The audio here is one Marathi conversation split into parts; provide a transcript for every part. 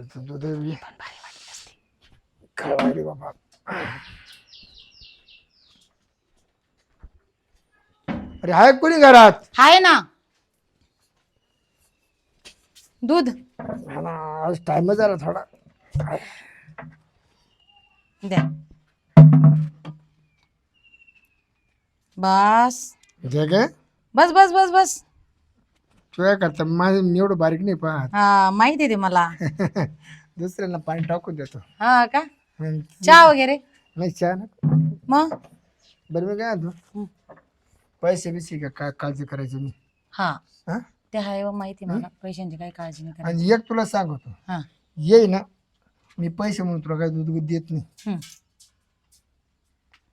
दूध बी- वाटली बाबा. अरे हाय कोणी घरात? आहे ना. दूध. हा ना, आज टाइम झाला थोडा. द्या. बस. जे काय बस बस बस बस. तू काय करता माझं मी एवढं बारीक नाही पाहत. हा माहिती आहे ते मला. दुसऱ्यांना पाणी टाकून देतो. हा का? हं, चहा वगैरे? नाही चहा ना मग? बरं मी काय म्हणतो. पैसे बिसे का काय काळजी करायची मी? हा. हा? ते आहे व माहिती आहे मला. पैशांची काही काळजी नाही करायची. आणि एक तुला सांगतो. हा. ये ना मी पैसे म्हणून तुला काही दूध देत नाही. हम्म.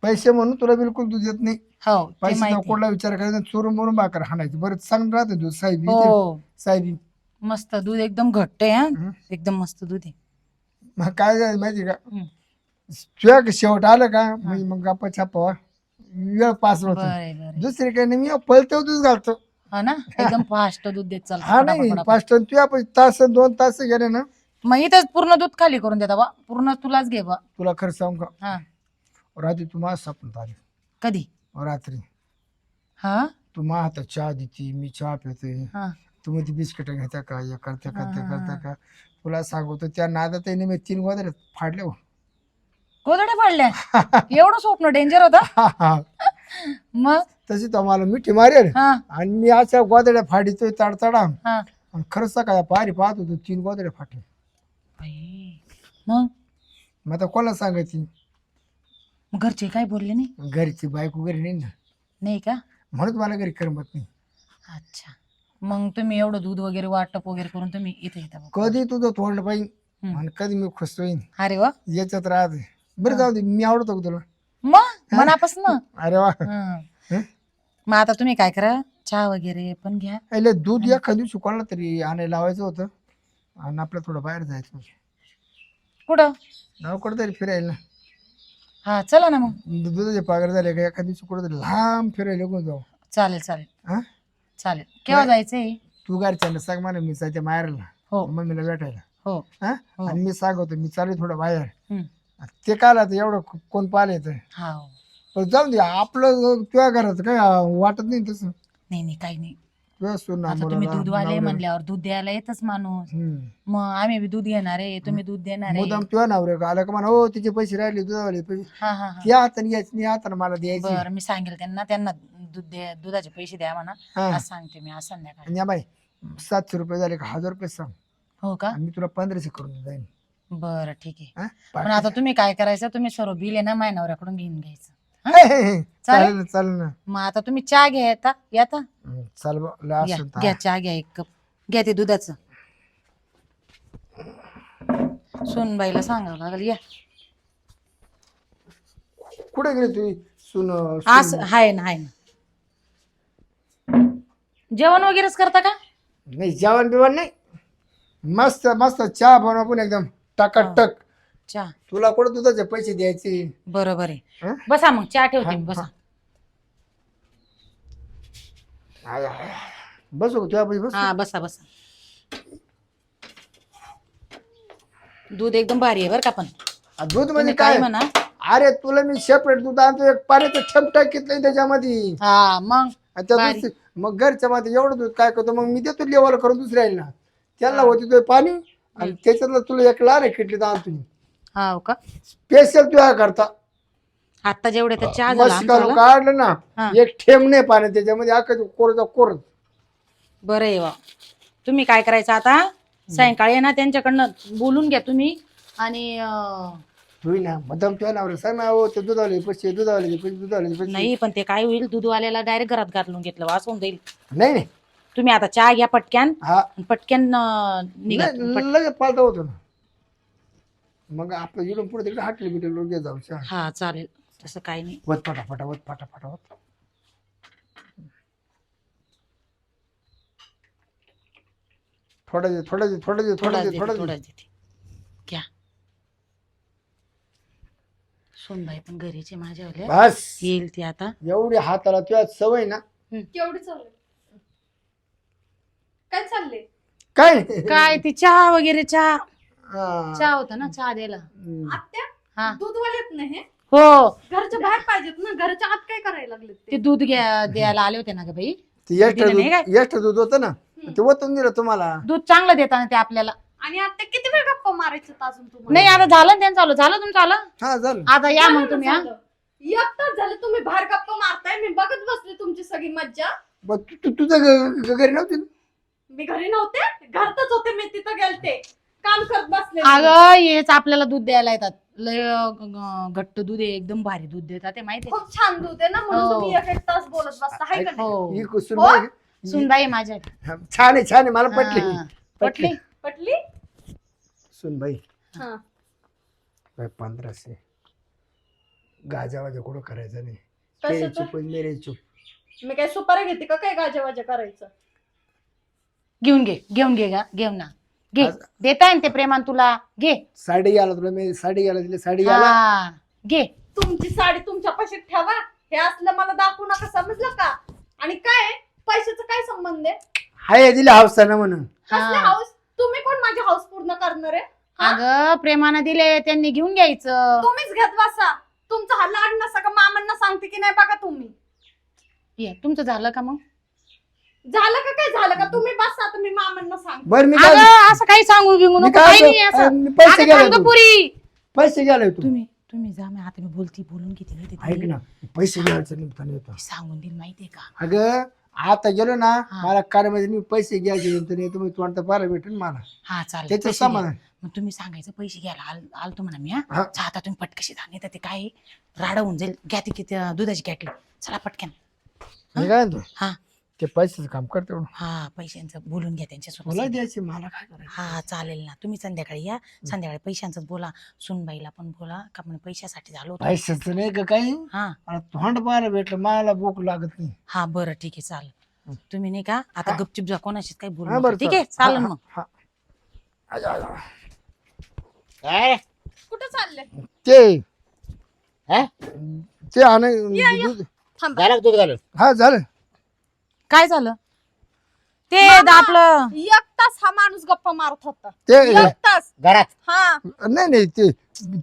पैसे म्हणून तुला बिलकुल दूध देत नाही. हो ते पैसे माहिती कोणाला विचार करायचा चोरून मोरून भाकर हाणायची. बरं चांगलं राहतं दूध साहेबी हो. साहेबी. मस्त दूध एकदम घट्ट आहे हा. हं. एकदम मस्त दूध आहे. मग काय झालं माहिती का? हं. तुझ्या शेवट आलं का? म्हणजे मग गप्पा छापा वेळ पास होतो. बरे बरे दुसरी काही नाही मी पळते दूध घालतो. हा ना? एकदम फास्ट दूध देत हा चालतं नाही पटापट, पाच टन तुझ्या पैसे तास दोन तास गेले ना. मग इथंच पूर्ण दूध खाली करून देता बा पूर्ण तुलाच घे बा. तुला खरं सांगू का? हा. रात्री तू माझं स्वप्न आले. कधी? रात्री. हा? तू मा हातात चहा देते मी चहा पिते. हा. तू मध्ये बिस्किट घेता का? या करता करता हा, हा, करता का? तुला सांगतो त्या नादात मी तीन गोदरे फाडले हो. गोदडे पडल्या एवढं स्वप्न डेंजर होतं? मग? तशी तर मला मिठी मारेल. हा. आणि मी अशा गोदड्या फाडीतोय तडतडा. हा. आणि खरंच काय पारी पाहत होतो तीन गोदड्या फाटले बाई. मग? मग आता कोणाला सांगायची? मग घरचे काय बोलले नाही? घरची बायको घरी नाही ना. नाही का? म्हणून मला घरी करमत नाही. अच्छा. मग तुम्ही एवढं दूध वगैरे वाटप वगैरे करून तुम्ही इथे येता बघ. कधी तुझं तोंड पाहिजे. आणि कधी मी खुश होईन. अरे वा. याच्यात राहते. बरं जाऊ दे मी आवडतो का तुला? मग? मनापासून अरे वा. हं. हं? मग आता तुम्ही काय करा? चहा वगैरे पण घ्या. पहिले दूध एखाद्या दिवशी कोणाला तरी आणायला लावायचं होतं. आणि आपलं थोडं बाहेर जायचं. कुठं? नाव कुठं तरी फिरायला. हा चला ना मग. दु- दुधाचे पगार झाले का एखाद्या दिवशी कुठं तरी लांब फिरायला घेऊन जाऊ. चालेल चालेल. हा? चालेल. केव्हा जायचंय? तू घरच्यांना सांग मला मी जायच्या माहेरला. हो. मम्मीला भेटायला. हो. हा? हो. आणि मी सांगतो मी चालू आहे थोडं बाहेर. ते काल आता एवढं को- कोण पाहिलं येतं हा हो. पण जाऊ दे आपलं तुझ्या घरात काय वाटत नाही तसं. नाही नाही काही नाही. तुझ्या सुना आता तुम्ही मुलाला, दूधवाले नवऱ्याला. म्हणल्यावर दूध द्यायला येतच माणूस. हम्म. मग आम्ही बी दूध घेणार आहे तुम्ही दूध देणार आहे. मुद्दाम तुझ्या नवरे आलं का म्हणा हो तिचे पैसे राहिले दुधावाले पैसे. हा हा हा. त्या हाताने घ्यायचे नाही हाताने मला द्यायचे. बर मी सांगेल त्यांना त्यांना दूध द्या दुधाचे पैसे द्या म्हणा. हा. आज सांगते मी आज संध्याकाळी. आणि या बाई सातशे रुपये झाले का हजार रुपये सांग. हो का? आणि मी तुला पंधराशे करून जाईन बरं ठीक आहे. हा? पण आता तुम्ही काय करायचं तुम्ही सर्व बिल आहे ना माझ्या नवऱ्याकडून घेऊन घ्यायचं. हे, हे, हे. चालेल? ना चालेल ना. मग आता तुम्ही चहा घ्या येता येता हं, चाल बा, लय घ्या चहा घ्या एक कप. घ्या ते दुधाचं. सोनबाईला सांगावं लागेल या. कुठे गेली तुम्ही सुन आज हाय ना हाय ना. जेवण वगैरेच करता का? नाही जेवण बिवण नाही. मस्त मस्त चहा बनवा एकदम टकाटक. चहा तुला कुठं दुधाचे पैसे द्यायचे? बरोबर आहे. हं? बसा मग चहा ठेवते मी, बसा. आय, आय. बसू का तुझ्या पैसे बस. हा बसा बसा. दूध एकदम भारी आहे बरं का पण. आ, दूध म्हणजे तुम्ही काय काय? म्हणा? अरे तुला मी सेपरेट दूध आणतो एक पाण्याचं ठप टाकीत नाही त्याच्यामध्ये. हा मग? आणि त्या भारी. दुसरी- मग घरच्या मध्ये एवढं दूध काय करतो? मग मी देतो लेवल करून दुसऱ्या ना त्याला होती तो पाणी आणि त्याच्यातलं तुला एक लहान किटली आणतो हा हो का? स्पेशल तुझ्या करता आता जेवढे तर चहा झाला मस्त काढलं ना. एक ठेम नाही पाणी त्याच्यामध्ये अख्खा कोरचा कोर बरं आहे वा. तुम्ही काय करायचं आता? सायंकाळी आहे ना त्यांच्याकडनं बोलून घ्या तुम्ही. आणि अं, होई ना मदम तुझ्या नावर सांग ना हो ते दुधावले पैसे दुधावले पैसे दुधावले पैसे. नाही पण ते काय होईल? दूधवाल्याला डायरेक्ट घरात घालून घेतलं वाचून जाईल. नाही नाही. तुम्ही आता चहा घ्या पटक्यान. हा. आणि पटक्यान अं, निघा. लगेच पालता होतो ना. मग आपलं इकडून पुढे तिकडे हाटली बिटली लोक जाऊ चहा. हा चालेल. तसं काही नाही. वत फटाफटा वत फटाफटा वत. थोडा दे थोडा दे थोडा दे थोडा थोडा दे थोडा थोडा दे. देते. घ्या. सोनबाई पण घरीचे माझ्या बस. येईल ती आता. एवढी हाताला तुझ्या सवय ना. केवढी चालले काय चालले काय. काय ती चहा वगैरे चहा. चहा होता ना चहा द्यायला. आत्या हा. दूधवालेत ना हे? हो. घरच्या बाहेर पाहिजेत ना घरच्या आत काय करायला लागले ते? दूध घ्या द्यायला आले होते ना ग बाई. ते एक्स्ट्रा दिलं नाही दूध एक्स्ट्रा दूध होतं ना ते ओतून दिलं तुम्हाला. दूध चांगलं देताना ते आपल्याला. आणि आता किती वेळ गप्पा मारायचं अजून तुम्हाला? नाही आता झालं ना त्यांचं चालू झालं तुमचं आलं? हा झालं. आता या मग तुम्ही हा. झालं. एक तास झालं तुम्ही बाहेर गप्पा मारताय. मी बघत बसले तुमची सगळी मज्जा. मग तू- तू तुझं घ- घ- घरी नव्हती ना? मी घरी नव्हते. घरातच होते मी तिथं गेलते. काम करत बसले अगं हेच आपल्याला दूध द्यायला येतात. लय अं, घट्ट दूध आहे. एकदम भारी दूध देतात ते माहिती खूप छान दूध आहे ना म्हणून हो. तुम्ही एक एक तास बोलत बसता. हाय का नाही? हो ही. कुसून बाई- सुनबाई माझ्या छान आहे छान आहे. मला पटली हा. पटली. पटली? सुन बाई. हा. बाई पंधराशे गाजा वाजा कुठं करायचं नाही. कशाचं? चुप मेरे चुप मी काय सुपारी घेते का काय गाजा वाजा करायचं? घेऊन घे घेऊन घे गा घेऊन ना. घे आज- देताय ना ते प्रेमान तुला. घे. साडी घ्यायला तुला मी साडी घ्यायला दिली साडी घ्यायला हा घे. तुमची साडी तुमच्या पाशीत ठेवा. हे असलं मला दाखवू नका समजलं का? आणि काय? पैशाचा काय संबंध आहे? हाय दिली हावसानं म्हणून. कसले हा. हाऊस तुम्ही कोण माझे हाऊस पूर्ण करणार आहे? हा? अगं प्रेमानं दिले त्यांनी घेऊन घ्यायचं. तुम्हीच घेत बसा. तुमचा हा लाड नसा का मामांना सांगते की नाही बघा तुम्ही? ये, तुमचं झालं का मग? झालं का काय झालं का? तुम्ही बसा आता मी मामांना बरं मी काय अगं असं काही सांगू बिंगू मी नको काय काही नाही म्हणतो, असं मी पैसे अगं घ्यायला येतो. पैसे घ्यायला येतो तुम्ही तुम्ही जा मी आता मी बोलती बोलून घेते नाही ते ऐक ना पैसे घ्यायचं निमित्ताने येतो. सांगून देईल माहितीये का? अगं आता गेलो ना हा. मला कारमध्ये मी पैसे घ्यायचे नंतर येतो मी तोंड पाहायला भेटेल मला. हा चालेल त्याचं पैसे घ्या. समाधान. मग तुम्ही सांगायचं पैसे घ्यायला आल आलतो म्हणा मी हा. हा. जा आता तुम्ही पटकशी जा नाही तर ते काय राडा होऊन जाईल. घ्या ती किती दुधाची कॅटली. चला पटकन. मी काय म्हणतो हा. ते पैसेच काम करते म्हणून. हा पैशांचं बोलून घ्या तुला त्यांच्यासोबत द्यायचे मला काय करायचं? हा चालेल ना. तुम्ही संध्याकाळी या. संध्याकाळी पैशांचंच बोला. सुनबाईला पण बोला. का म्हणे पैशासाठी झालो होतो. पैशाचं नाही का काही? हा. मला तोंड पाहायला भेटलं मला भूक लागत नाही. हा बरं ठीक आहे चालेल. तुम्ही नाही का? आता हा. गपचिप जा कोणाशीच काही बोलू हा नका. बरं ठीक आहे? चालेल. हा, मग. हा. आजा, आजा. काय? कुठं चालले? ते. हा? ते आण. दूध- थांबा. झालं का दूध घालून? हा झालं. काय झालं ते. द- आपलं एक तास हा माणूस गप्पा मारत होता ते एक तास घरात हा नाही नाही ते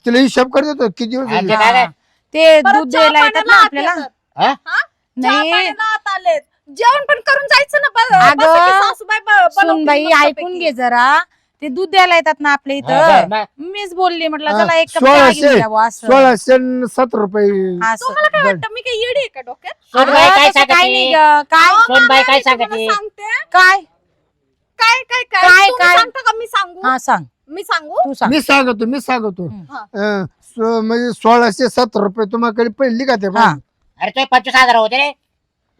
तिला हिशोब कर देतो किती दिवस झाले. ते परत दूध चहा द्यायला येतात ना पाण्याला आत आपल्याला येतात. हा? हा? चहा नाही पाण्याला आत आलेत जेवण पण करून जायचं ना ब- अगं, बसा की सासूबाई ब- बनवतील सुनबाई मस्तपैकी. ऐकून घे जरा ते दूध द्यायला येतात ना आपल्या हा, इथं. मीच बोलली म्हटलं हा, चला एक कप चहा सोळाशे घेऊन द्यावं असं. सोळाशे न सतरा रुपये. असं. तुम्हाला काय वाटतं मी काय येडी आहे का डोक्यात? सोनबाई काय तसं काही नाही सांगते ग. काय? अहो, मामा, काय मी तुम्हाला सांगते? सांगते. काय? काय काय काय? काय, काय? सांगता का? मी सांगू? हा सांग. मी सांगू? तू सांग. मी सांगतो मी सांगतो. हम्म. अं, सो- म्हणजे सोळाशे सतरा रुपये तुम्हाला पहिली का ते हा. अरे तो पंचवीस हजार होते रे.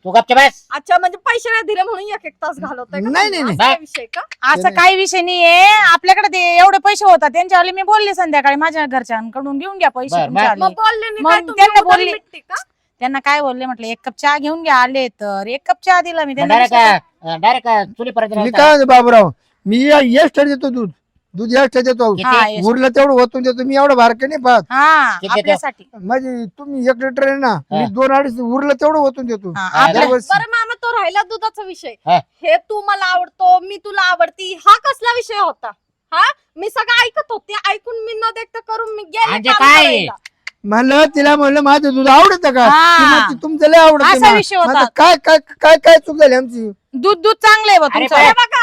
तू गपचे बस. अच्छा म्हणजे पैसे नाही दिले म्हणून एक एक तास घालवताय का नाही, तुम्ही? नाही, असा विषय का? असं नाही. काही विषय नाहीये. आपल्याकडे ते एवढे पैसे होतात त्यांच्यावाले मी बोलले संध्याकाळी माझ्या घरच्यांकडून घेऊन घ्या पैसे बरं, तुमच्यावाले. मग बोलले नाही मग काय तुमची त्यांना उधारी बोलली. मिटते का? त्यांना काय बोलले? म्हटलं एक कप चहा घेऊन घ्या आले तर एक कप चहा दिला मी. त्यांना डायरेक्ट डायरेक्ट चुलीपर्यंत मी नेलं काय म्हणतो बाबूराव? मी एक्स्ट्रा देतो दूध. दूध देतो? हा, yes. उरलं तेवढं होतून देतो मी एवढं बारके नाही पाहत हा किती देतो? आपल्यासाठी म्हणजे तुम्ही एक लिटर आहे ना मी. दोन अडीच उरलं तेवढं होतून देतो हा, आपल्या- दरवर्षी. बरं मामा तो राहिला दुधाचा विषय हा. हे तू मला आवडतो मी तुला आवडती हा कसला विषय होता हा मी सगळं ऐकत होते ऐकून मी न देखता करून मी गेले म्हणजे काम काय? करायला. म्हणलं तिला म्हणलं माझं दूध आवडतं का? हा. ती म्हणते, तुमचं लय आवडतं असा मा- विषय होता. माझं काय काय काय काय चूक झाली आमची? दूध दूध चांगलं आहे बा अरे तुमचं. बाय. हे बघा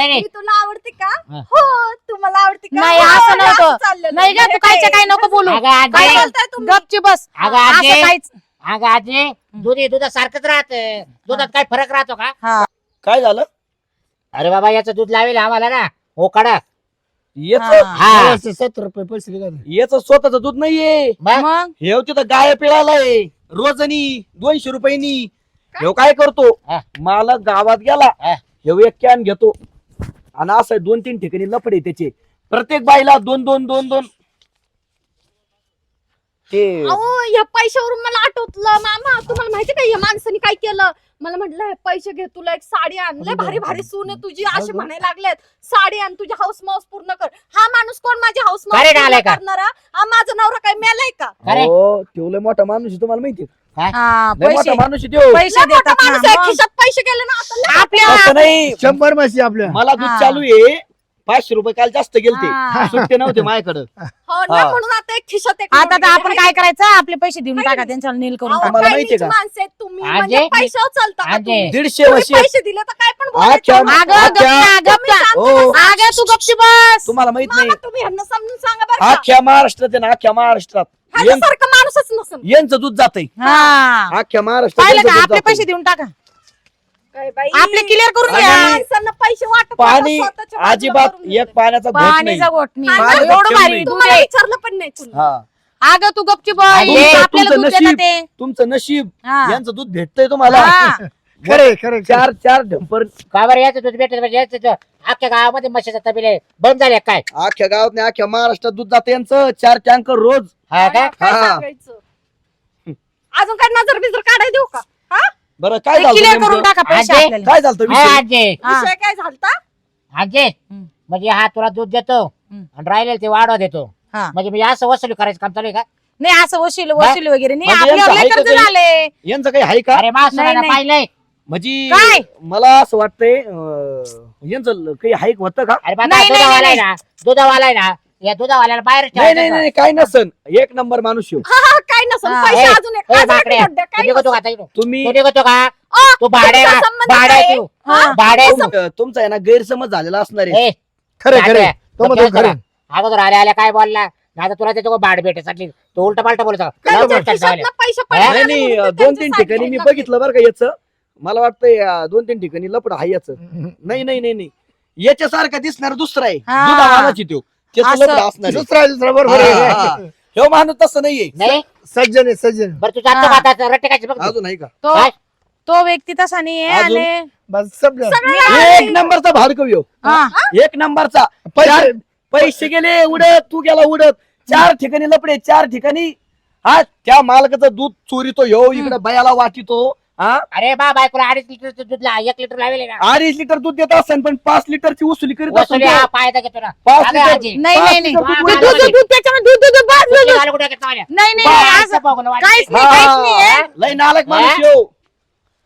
आहे नाही. मी तुला आवडते का? हा. हो तुम्हाला आवडते का? नाही, हो, असं हे नव्हतं. चाललेलं. नाही का तू कायच्या काय नको बोलू. अगं काय आजी बोलताय तुम्ही? गपची बस. अगं असं आजी काहीच अगं आजी दूध सारखंच राहत. दुधात काय फरक राहतो का? हा. काय झालं? अरे बाबा याचं दूध लावेल आम्हाला ना. हो कडा याच हा. हा. सतरा रुपये पैसे याच स्वतःच दूध नाहीये. मग मग? हे तिथं गाय पिळालाय. रोजनी दोनशे रुपयांनी. हे काय करतो? हा. मला गावात गेला. हा. हे एक कॅन घेतो. आणि असं दोन तीन ठिकाणी लफडे त्याचे. प्रत्येक बाईला दोन दोन दोन दोन. ते अहो या पैशावरून मला आठवतलं मामा तुम्हाला माहिती का या माणसाने काय केलं? मला म्हटलं हे पैसे घे तुला एक साडी आण. लय भारी भारी सून आहे तुझी. असे म्हणायला लागलेत साडी आण तुझी हाऊस माऊस पूर्ण कर. हा माणूस कोण? माझी हाऊस अरे माऊस? करणारा? हा माझा नवरा काय मेलाय का? अरे हो मोठा माणूस आहे, तुम्हाला माहिती आहे? हा लय मोठा पैसे माणूस आहे त्यो. पैसे लय मोठा देतात माणूस ना आहे मग. खिशात पैसे गेले ना आता लय आपल्या नाही. शंभर माशी आपल्या. मला दूध हा. चालू आहे. पाचशे रुपये काल जास्त गेलते हा. सुट्टे नव्हते माझ्याकडे हो ना हा. म्हणून आता एक खिशात एक आता नोट आपण गेली. काय करायचं आपले पैसे देऊन टाका त्यांच्यावर नील करून अहो, टाका तुम्हाला काय माहितीये नीच का? माणसं आहेत तुम्ही? म्हणजे पैशावर चालता का आजे. तुम्ही? दीडशे तुम्ही वर्षे पैसे दिले तर काय पण आख्या- बोलायचं अगं गप आख्या- ना, गप तुम्ही ना. शांत ओ. बसा. अगं तू गपची बस तुम्हाला माहीत नाही मामा, तुम्ही ह्यांना समजून सांगा बरं का अख्ख्या महाराष्ट्रात आहे ना अख्ख्या महाराष्ट्रात ह्याच्यासारखं माणूसच नसेल यांचं दूध जातंय हा अख्ख्या महाराष्ट्रात पाहिलं यांचं का दूध आपले जातंय. पैसे देऊन टाका काय बाई? आपले क्लिअर करून घ्या. माणसांना पैसे वाटत पाणी स्वतःच्या अजिबात. एक पाण्याचा घोट नाही. पाणीचा नाही. हा, पाणी एवढं थेंब भारी नाही. दूध तुम्हाला आहे विचारलं पण नाही कुणी. हा. अगं तू गपची आपल्याला तुमचं दूध देतात नशीब. ते. तुमचं नशीब हा. यांचं दूध भेटतंय तुम्हाला. हा. खरे खरे चार चार ढंपर का बरं याचं दूध भेटत म्हणजे याचं दूध? अख्ख्या गावामध्ये म्हशीचा तबिले बंद झाले काय? अख्ख्या गावात नाही अख्ख्या महाराष्ट्रात दूध जातं यांचं. चार टँकर रोज. हा का? काय हा. सांगायचं अजून काय नजर बिजर काढाय देऊ का? बरं काय ते झालं क्लिअर करून नेमकं? टाका पैसे आजे, आपल्याला काय झालं हा, विषय आजे हा. विषय काय झालता आजे हम्म. म्हणजे हा तुला दूध देतो हम्म. आणि राहिले ते वाढवा देतो हा. म्हणजे मी असं वसुली करायचं काम चालू आहे का नाही असं वशील वशील वगैरे नाही म्हणजे यांचं आपल्यावर कर्ज काही? झाले यांचं काही आहे का अरे मा नाही, नाही. पाहिलंय म्हणजे काय? मला असं वाटतंय अं, यांचं ल- काही हाईक होतं का अरे बा नाही, नाही, दुधावाला आहे नाही. ना दुधावाला आहे ना या दुधावाल्याला बाहेर नाही नाही नाही काय नसन एक नंबर माणूस शिव हा हा काय नसेल हा. पैसे अजून एक काय. का? तुम्ही का तू भाडे तुमचा संबंध भाडे काय? तू हा. भाडे तुम- तुमचा आहे ना गैरसमज झालेला असणार आहे ए, खरे खरे भाड्या. तो. अगोदर आल्या आल्या काय बोलला आता तुला त्याच्या भाड भेटायसाठी तो उलटा पालटा बोलतो काय खिशातनं. पैसे हा? पडले नाही आणि नाही म्हणून ते दोन तीन ठिकाणी मी बघितलं बरं का याचं मला वाटतंय अं, दोन तीन ठिकाणी लपड आहे याचं नाही नाही नाही नाही याच्यासारखा दिसणार दुसरा आहे हा. दुधावालाच आहे तो त्याचं असं. लपड असणार आहे. दुसरा दुसरा बरोबर हा, आहे. हा. ह्यो माणूस तसं नाहीये नाही सज्जन आहे सज्जन बरं तू जातो हा. का आता रट्टे काय बघ तू. अजून आहे का तो काय? तो व्यक्ती तसा नाही आहे अजून? आणि बस एक नंबरचा भाडकव ह्यो. हा. एक नंबरचा पैसे चार- पैसे गेले उडत तू गेला उडत चार ठिकाणी लपडे चार ठिकाणी हा त्या मालकाचं दूध चोरीतो ह्यो इकडे बयाला वाटितो हा अरे बा बायकोला अडीच लिटर दूध ला एक लिटर लावेल ना अडीच लिटर दूध देत असेल पण पाच लिटरची वसुली करीत वसुली असेल हा. फायदा घेतो ना पाच लिटर- आजी. नाही पाच नाही नाही लिटर दूध दूध- दूध देतो. दूध दूध त्याच्यामध्ये दूध दूध दूध बस, दूध, दूध. घालू कुठे घेतो मला? नाही नाही बा- नाही, असं असं बघून वाटतं. काहीच नाही काहीच नाही आहे. हा, लय नालक माणूस हा?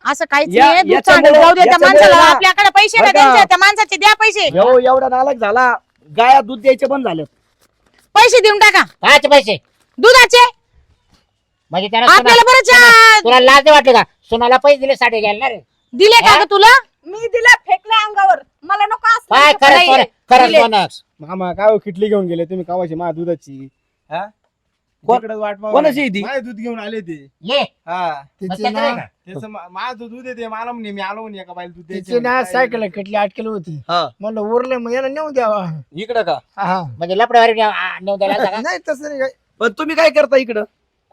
असं काहीच या- नाही दूध याच्यामुळं- चांगलं जाऊ दे त्या याच्यामुळं माणसाला ना- आपल्याकडे पैसे ना बरं का? त्यांचे त्या माणसाचे द्या पैसे ह्यो एवढा नालक झाला गाया दूध द्यायचे बंद झालं पैसे देऊन टाका कायचे पैसे दुधाचे म्हणजे त्याला आपल्याला सुना- बरं चा- तुला लाज नाही वाटली का? सुनाला पैसे दिले साडे घ्यायला रे. दिले का? ग तुला? मी दिलं फेकलं अंगावर. मला नको असलं काय. मामा काय हो, किटली घेऊन गेले तुम्ही कावाची माझ्या दुधाची? हा? कोण- तिकडं वाट पाहू कोणाची लागली. ती? माझे दूध घेऊन आले ते. ये. हा. तिचे त्याचं ना नाही का? त्याचं मा- माझं दूध दूध येते मला म्हणे मी आलो म्हणे एका बाईला दूध द्यायचे तिचे ना म्हणे. सायकल कटली अटकेली होती. हा. म्हणलं उरलं मग याला नेऊन द्यावा. इकडं का? हा. म्हणजे लपड्यावर नेऊन द्यायला? नाही तसं नाही. काय पण तुम्ही काय करता इकडं?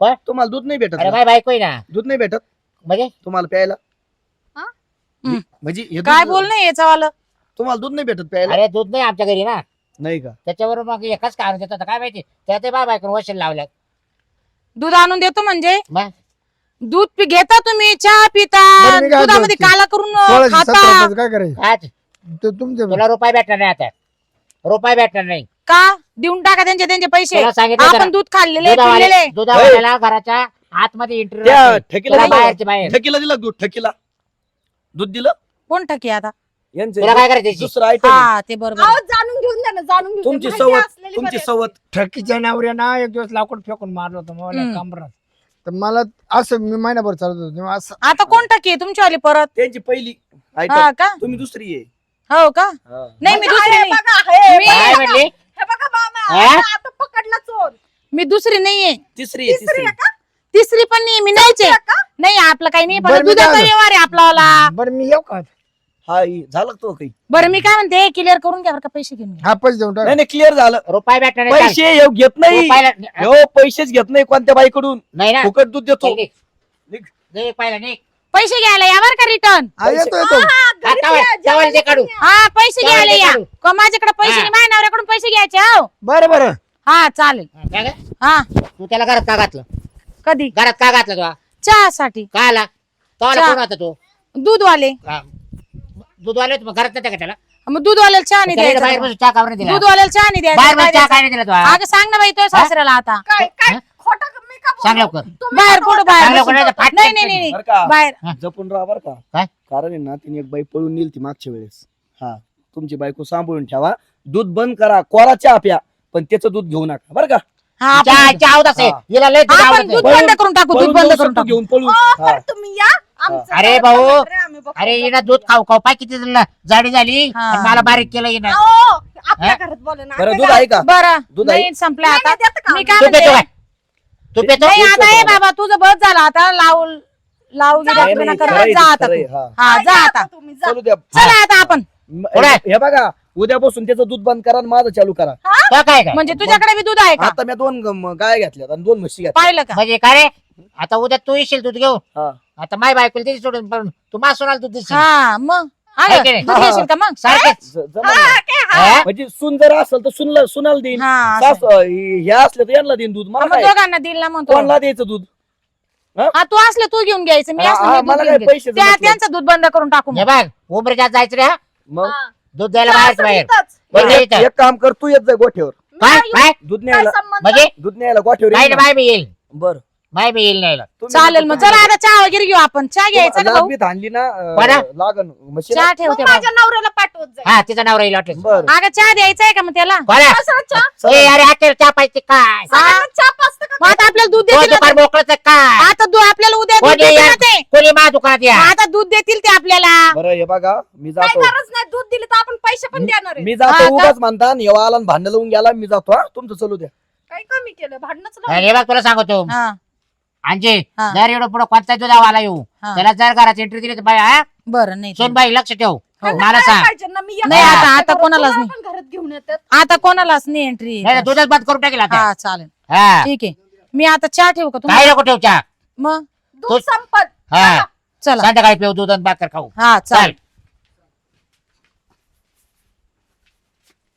काय? तुम्हाला दूध नाही भेटत अरे का? बाय बायको आहे ना. दूध नाही भेटत. म्हणजे? तुम्हाला प्यायला. हा? हम्म. म्हणजे हे काय दूध- बोल नाही याचं तुम्हाला दूध नाही भेटत प्यायला? अरे दूध नाही आमच्या घरी ना. नाही का? त्याच्यावर मग एकाच कारण देतात काय माहिती? त्यात बा बायको वशील लावल्या दूध आणून देतो म्हणजे? मग? दूध पी- घेता तुम्ही? चहा पिता? बरं, मी काय दुधामध्ये बोलते? काला करून अं, सोळाशे खाता? सतरा रुपयाचं काय करायचं? काय ते तुमचे तुला रुपये भेटणार नाही आता. रुपये भेटणार नाही. का? देऊन टाका त्यांचे त्यांचे पैसे. तुला सांगितलं आपण जरा. दूध खाल्लेले दुधावाले- पिलेले दुधावाल्याला घराच्या आतमध्ये त्या ठेकीला बाहेरचे बाहेर. ठेकीला दिलं दूध ठेकीला. दूध दिलं? कोण टाकी आता? यांचं तुला काय करायचं दुसरं आयटम हा ते बरोबर. जाणून घेऊन द्या ना जाणून घेऊन तुमची. सवत असलेली तुमची बरी. सवत. ठकीच्या नावऱ्या ना एक दिवस लाकूड फेकून मारलं होतं मला हम्म. तर मला असं मी महिनाभर चालत होतो तेव्हा असं आता कोण टाकी तुमची आली परत? त्यांची पहिली हा आयटम का? तुम्ही दुसरी आहे. हो का. नाही मी दुसरी नाही. बघा, मी- बघा, काय म्हणली? बघा, हे बघा मामा हा? आता आता पकडला चोर. मी दुसरी नाहीये. तिसरी आहे तिसरी तिसरी. आहे का? तिसरी पण नाही मी नाहीच. आहे. का? नाही आपलं काही नाही बरं, पण मी दुधाचा काय- व्यवहार आहे आपला बरं मी येऊ का? हा ही. झालं तो काही? बरं मी काय म्हणते क्लिअर करून घ्या बरं का पैसे घेऊन घ्या. हा पैसे देऊन टाक. नाही नाही क्लिअर झालं. रुपये भेटणार नाही पैसे ह्यो घेत नाही. रुपयाला- ह्यो पैसेच घेत नाही कोणत्या बाईकडून. नाही ना. फुकट दूध देतो. निघ. निघ. निघ. पाहिलं निघ. पैसे घ्यायला या बरं का रिटर्न हा येतो येतो. हा, हा, काढू. हा पैसे चालेल, घ्यायला या. चालेल. का माझ्याकडे पैसे हा. नाही माझ्या नवऱ्याकडून पैसे घ्यायचे हो. बरं बरं. हा चालेल. काय गं? हा. तू त्याला घरात का घातलं? कधी? घरात का घातलं तुला? चहासाठी. का आला? तो आला चहा. कोण होता तू? दूधवाले. हा. दूध वाले मग घरात नाही का त्याला? मग दूधवाल्याला चहा नाही त्याला बाहेर द्यायचा बसून चहा काबरं दिला. दूधवाल्याला चहा नाही द्यायचा. बाहेर बसून चहा द्यायचा? काय नाही दिला तू अगं सांग ना बाई तो सासऱ्याला आता. काय? खोटं? सांग लवकर. तुम्ही बाहेर कुठं. बाहेर सांग लवकर, बसून- नाही नाही फाट नाही नाही बरं का बाहेर जपून राहा बरं का काय? कारण आहे ना तिने एक बाई पळून नेली ती मागच्या वेळेस हा तुमची बायको सांभाळून ठेवा दूध बंद करा कोरा चहा प्या पण त्याचं दूध घेऊ नका बरं का हा आपण- चहा चहा आवडत असेल. हा. हिला लय दूध आपण आवडत दूध नाही. बंद करून टाकू दूध पळून बंद जाऊ करून शकतो टाकू घेऊन पळून हो हा. बरं तुम्ही या आमचं अरे घरात भाऊ, आम्ही बघतो. अरे हिला दूध खाऊ खाऊ पाय किती ल- जाडी झाली हा. आणि मला बारीक केलं हिनं अहो, आपल्या? घरात बोला ना बरं दूध आहे का बरं दूध आहे? नाही संपलं आता? मी काय म्हणते काय तू पेतो नाही आता हे बाबा. तुझं बस झालं. आता लावू लावू जा, गिऱ्हाईक नाही, बिना नाही, करणार. खरंय, जा आता खरंय, तू. हा. हा जा जा आता. तुम्ही जा. चालू द्या. चला आता आपण. म-. हे बघा उद्यापासून त्याचं दूध बंद करा आणि माझं चालू करा. तो काय म्हणजे तुझ्याकडे बी दूध आहे का? आता मी दोन ग- गाय घेतल्यात आणि दोन म्हशी घेतल्या. पाहिलं का? म्हणजे काय रे? आता उद्या तू येशील दूध घेऊन. हा. आता माय बायकोला तिची सोडून पण तू मा सोनाल दूध देशील. हा मग? नाही? दूध घेशील का मग सारखेच ज- हा, हा? हा? म्हणजे सून जर असेल तर सुनला सुनाला देईन हा असं. सास ह्या असल्या तर यांना देईन दूध मला मग काय दोघांना दिल ना म्हणतो कोणाला द्यायचं दूध हा तू असले तू घेऊन घ्यायचं मी हा, असलं हा, मी दूध मला घेऊन काय त्या. त्यांचं दूध बंद करून टाकू हे मग. बघ उमरेच्यात जायचं रे हा? मग हा. दूध द्यायला बाहेर बाहेर एक- इथं. एक काम कर तू येत जा गोठ्यावर काय दूध न्यायला? म्हणजे दूध न्यायला गोठ्यावर ना. बाय मी येईल बर बाय मी येईल नाही तुम्ही चालेल मग चला आता चहा वगैरे घेऊ आपण. चहा घ्यायचा का लाग भाऊ? ना अं, बरं. लागन. म्हशीला. चहा मग ठेवते माझ्या नवऱ्याला पाठवत जाईल हा तिचा नवरा येईल वाटलं. बर. अगं चहा द्यायचा आहे का मग त्याला? ए अरे हाकेल चहा पाहिजे काय? का आता आपल्याला दूध देतील ना. मोकळच काय? आता दू- आपल्याला उद्या दूध कोणी देतील या- ना ते. कोणी मा दुकानात या. मग आता दूध देतील ते आपल्याला. बरं हे बघा मी काय जातो. गरज नाही दूध दिले तर आपण पैसे पण देणार आहे. मी हा जातो का? उगाच म्हणता येवा आला भांडण लावून गेला मी जातो हा? तुमचं चालू द्या. काही कमी केलं? भांडणच अरे हे बघ तुला सांगतो. हा. अंजे हा. जर एवढं पुढे कोणता दुधावाला येऊ? हा. त्याला जर घरात एंट्री दिली तर बाई हा? बरं नाही सोन बाई लक्ष ठेव. मला सांग. पाहिजे ना मी नाही, आता- आता कोणालाच नाही. पण घरात घेऊन येतात. आता कोणालाच नाही एंट्री नाही तर दूधच बंद करून टाकेल आता. हा चालेल. हा. ठीक आहे. मी आता चहा ठेवू का काय नको ठेव चहा. मग? दूध संपत. हा. चला. संध्याकाळी पिऊ दूध आणि भाकर खाऊ. हा चालेल. चाल.